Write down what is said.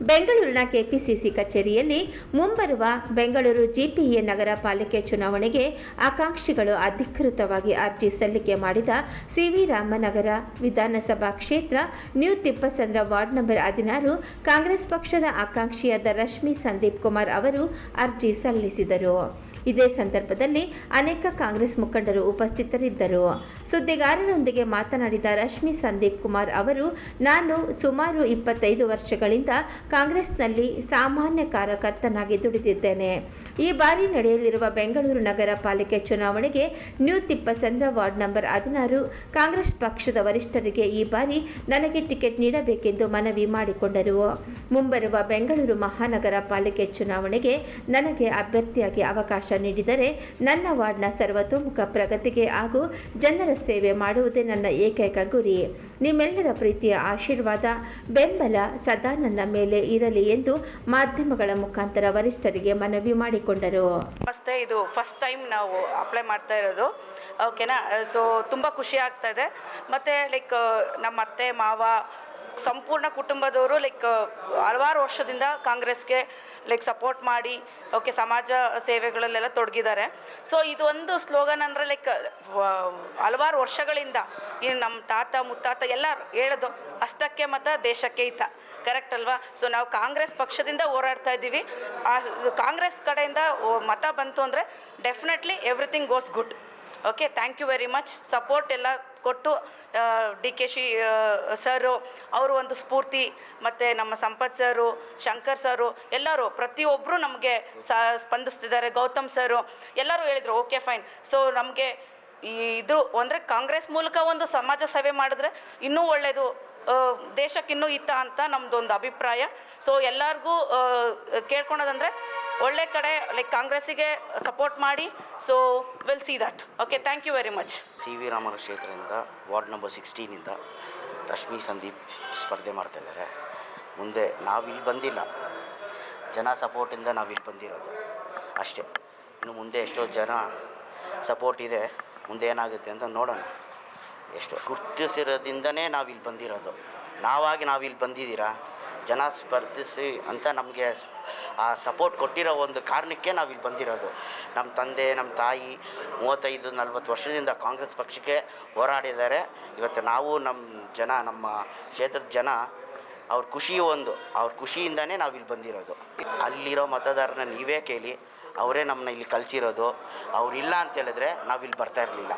ಬೆಂಗಳೂರಿನ ಕೆಪಿಸಿಸಿ ಕಚೇರಿಯಲ್ಲಿ ಮುಂಬರುವ ಬೆಂಗಳೂರು ಜಿಪಿಎ ನಗರ ಪಾಲಿಕೆ ಚುನಾವಣೆಗೆ ಆಕಾಂಕ್ಷಿಗಳು ಅಧಿಕೃತವಾಗಿ ಅರ್ಜಿ ಸಲ್ಲಿಕೆ ಮಾಡಿದ ಸಿವಿ ರಾಮನಗರ ವಿಧಾನಸಭಾ ಕ್ಷೇತ್ರ ನ್ಯೂ ತಿಪ್ಪಸಂದ್ರ ವಾರ್ಡ್ ನಂಬರ್ ಹದಿನಾರು ಕಾಂಗ್ರೆಸ್ ಪಕ್ಷದ ಆಕಾಂಕ್ಷಿಯಾದ ರಶ್ಮಿ ಸಂದೀಪ್ ಕುಮಾರ್ ಅವರು ಅರ್ಜಿ ಸಲ್ಲಿಸಿದರು. ಇದೇ ಸಂದರ್ಭದಲ್ಲಿ ಅನೇಕ ಕಾಂಗ್ರೆಸ್ ಮುಖಂಡರು ಉಪಸ್ಥಿತರಿದ್ದರು. ಸುದ್ದಿಗಾರರೊಂದಿಗೆ ಮಾತನಾಡಿದ ರಶ್ಮಿ ಸಂದೀಪ್ ಕುಮಾರ್ ಅವರು, ನಾನು ಸುಮಾರು ಇಪ್ಪತ್ತೈದು ವರ್ಷಗಳಿಂದ ಕಾಂಗ್ರೆಸ್ನಲ್ಲಿ ಸಾಮಾನ್ಯ ಕಾರ್ಯಕರ್ತನಾಗಿ ದುಡಿದಿದ್ದೇನೆ. ಈ ಬಾರಿ ನಡೆಯಲಿರುವ ಬೆಂಗಳೂರು ನಗರ ಪಾಲಿಕೆ ಚುನಾವಣೆಗೆ ನ್ಯೂ ತಿಪ್ಪಸಂದ್ರ ವಾರ್ಡ್ ನಂಬರ್ ಹದಿನಾರು ಕಾಂಗ್ರೆಸ್ ಪಕ್ಷದ ವರಿಷ್ಠರಿಗೆ ಈ ಬಾರಿ ನನಗೆ ಟಿಕೆಟ್ ನೀಡಬೇಕೆಂದು ಮನವಿ ಮಾಡಿಕೊಂಡರು. ಮುಂಬರುವ ಬೆಂಗಳೂರು ಮಹಾನಗರ ಪಾಲಿಕೆ ಚುನಾವಣೆಗೆ ನನಗೆ ಅಭ್ಯರ್ಥಿಯಾಗಿ ಅವಕಾಶ ನೀಡಿದರೆ ನನ್ನ ವಾರ್ಡ್ನ ಸರ್ವತೋಮುಖ ಪ್ರಗತಿಗೆ ಹಾಗೂ ಜನರ ಸೇವೆ ಮಾಡುವುದೇ ನನ್ನ ಏಕೈಕ ಗುರಿ. ನಿಮ್ಮೆಲ್ಲರ ಪ್ರೀತಿಯ ಆಶೀರ್ವಾದ, ಬೆಂಬಲ ಸದಾ ನನ್ನ ಮೇಲೆ ಇರಲಿ ಎಂದು ಮಾಧ್ಯಮಗಳ ಮುಖಾಂತರ ವರಿಷ್ಠರಿಗೆ ಮನವಿ ಮಾಡಿಕೊಂಡರು. ನಮಸ್ತೆ, ಇದು ಫಸ್ಟ್ ಟೈಮ್ ನಾವು ಅಪ್ಲೈ ಮಾಡ್ತಾ ಇರೋದು. ಓಕೆನಾ ಸೊ ತುಂಬ ಖುಷಿ ಆಗ್ತಾ ಇದೆ. ಮತ್ತು ಲೈಕ್ ನಮ್ಮ ಅತ್ತೆ, ಮಾವ ಸಂಪೂರ್ಣ ಕುಟುಂಬದವರು ಲೈಕ್ ಹಲವಾರು ವರ್ಷದಿಂದ ಕಾಂಗ್ರೆಸ್ಗೆ ಲೈಕ್ ಸಪೋರ್ಟ್ ಮಾಡಿ ಓಕೆ ಸಮಾಜ ಸೇವೆಗಳಲ್ಲೆಲ್ಲ ತೊಡಗಿದ್ದಾರೆ. ಸೊ ಇದು ಒಂದು ಸ್ಲೋಗನ್ ಅಂದರೆ ಲೈಕ್ ಹಲವಾರು ವರ್ಷಗಳಿಂದ ಈ ನಮ್ಮ ತಾತ, ಮುತ್ತಾತ ಎಲ್ಲ ಹೇಳೋದು, ಹಸ್ತಕ್ಕೆ ಮತ್ತು ದೇಶಕ್ಕೆ ಹಿತ. ಕರೆಕ್ಟ್ ಅಲ್ವಾ? ಸೊ ನಾವು ಕಾಂಗ್ರೆಸ್ ಪಕ್ಷದಿಂದ ಹೋರಾಡ್ತಾ ಇದ್ದೀವಿ. ಆ, ಕಾಂಗ್ರೆಸ್ ಕಡೆಯಿಂದ ಮತ ಬಂತು ಅಂದರೆ definitely everything goes good okay thank you very much support ಎಲ್ಲ ಕೊಟ್ಟು ಡಿ ಕೆ ಶಿ ಸರು ಅವರು ಒಂದು ಸ್ಫೂರ್ತಿ, ಮತ್ತು ನಮ್ಮ ಸಂಪತ್ ಸರು ಶಂಕರ್ ಸರು ಎಲ್ಲರೂ ಪ್ರತಿಯೊಬ್ಬರು ನಮಗೆ ಸ್ಪಂದಿಸ್ತಿದ್ದಾರೆ. ಗೌತಮ್ ಸರು ಎಲ್ಲರೂ ಹೇಳಿದರು, ಓಕೆ, ಫೈನ್. ಸೊ ನಮಗೆ ಈ ಇದು ಅಂದರೆ ಕಾಂಗ್ರೆಸ್ ಮೂಲಕ ಒಂದು ಸಮಾಜ ಸೇವೆ ಮಾಡಿದ್ರೆ ಇನ್ನೂ ಒಳ್ಳೆಯದು ದೇಶಕ್ಕೆ ಇನ್ನೂ ಹಿತ ಅಂತ ನಮ್ಮದೊಂದು ಅಭಿಪ್ರಾಯ. ಸೊ ಎಲ್ಲರಿಗೂ ಕೇಳ್ಕೊಳೋದಂದರೆ ಒಳ್ಳೆ ಕಡೆ ಲೈಕ್ ಕಾಂಗ್ರೆಸ್ಸಿಗೆ ಸಪೋರ್ಟ್ ಮಾಡಿ. So we'll see that okay thank you very much C V Raman ಕ್ಷೇತ್ರದಿಂದ, ವಾರ್ಡ್ ನಂಬರ್ ಸಿಕ್ಸ್ಟೀನಿಂದ ರಶ್ಮಿ ಸಂದೀಪ್ ಸ್ಪರ್ಧೆ ಮಾಡ್ತಾಯಿದ್ದಾರೆ ಮುಂದೆ ಮುಂದೆ ಇಲ್ಲಿ ಬಂದಿಲ್ಲ. ಜನ ಸಪೋರ್ಟಿಂದ ನಾವಿಲ್ಲಿ ಬಂದಿರೋದು. ಅಷ್ಟೇ. ಇನ್ನು ಮುಂದೆ ಎಷ್ಟೋ ಜನ ಸಪೋರ್ಟ್ ಇದೆ. ಮುಂದೆ ಏನಾಗುತ್ತೆ ಅಂತ ನೋಡೋಣ. ಎಷ್ಟು ಗುರ್ತಿಸಿರೋದ್ರಿಂದನೇ ನಾವಿಲ್ಲಿ ಬಂದಿರೋದು. ನಾವಾಗಿ ನಾವು ಇಲ್ಲಿ ಬಂದಿದ್ದೀರಾ? ಜನ ಸ್ಪರ್ಧಿಸಿ ಅಂತ ನಮಗೆ ಆ ಸಪೋರ್ಟ್ ಕೊಟ್ಟಿರೋ ಒಂದು ಕಾರಣಕ್ಕೆ ನಾವು ಇಲ್ಲಿ ಬಂದಿರೋದು. ನಮ್ಮ ತಂದೆ ನಮ್ಮ ತಾಯಿ ಮೂವತ್ತೈದು, ನಲ್ವತ್ತು ವರ್ಷದಿಂದ ಕಾಂಗ್ರೆಸ್ ಪಕ್ಷಕ್ಕೆ ಹೋರಾಡಿದ್ದಾರೆ. ಇವತ್ತು ನಾವು ನಮ್ಮ ಜನ, ನಮ್ಮ ಕ್ಷೇತ್ರದ ಜನ ಅವ್ರ ಖುಷಿ ಒಂದು. ಅವ್ರ ಖುಷಿಯಿಂದನೇ ಇಲ್ಲಿ ಬಂದಿರೋದು. ಅಲ್ಲಿರೋ ಮತದಾರನ ನೀವೇ ಕೇಳಿ, ಅವರೇ ನಮ್ಮನ್ನ ಇಲ್ಲಿ ಕಲ್ಸಿರೋದು. ಅವ್ರಿಲ್ಲ ಅಂತ ಹೇಳಿದ್ರೆ ನಾವಿಲ್ಲಿ ಬರ್ತಾ ಇರಲಿಲ್ಲ.